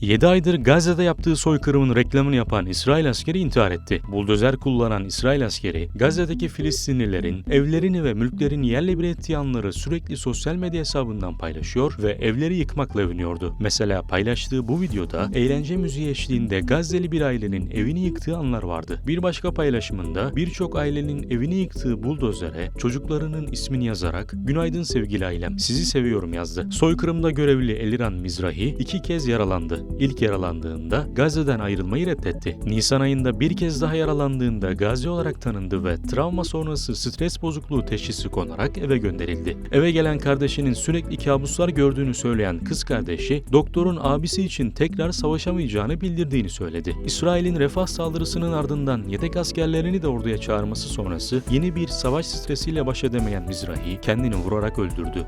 7 aydır Gazze'de yaptığı soykırımın reklamını yapan İsrail askeri intihar etti. Buldozer kullanan İsrail askeri, Gazze'deki Filistinlilerin evlerini ve mülklerini yerle bir ettiği anları sürekli sosyal medya hesabından paylaşıyor ve evleri yıkmakla övünüyordu. Mesela paylaştığı bu videoda eğlence müziği eşliğinde Gazze'li bir ailenin evini yıktığı anlar vardı. Bir başka paylaşımında birçok ailenin evini yıktığı buldozere çocuklarının ismini yazarak "Günaydın sevgili ailem, sizi seviyorum." yazdı. Soykırımda görevli Eliran Mizrahi iki kez yaralandı. İlk yaralandığında Gazze'den ayrılmayı reddetti. Nisan ayında bir kez daha yaralandığında gazi olarak tanındı ve travma sonrası stres bozukluğu teşhisi konarak eve gönderildi. Eve gelen kardeşinin sürekli kabuslar gördüğünü söyleyen kız kardeşi, doktorun abisi için tekrar savaşamayacağını bildirdiğini söyledi. İsrail'in refah saldırısının ardından yedek askerlerini de orduya çağırması sonrası yeni bir savaş stresiyle baş edemeyen Mizrahi kendini vurarak öldürdü.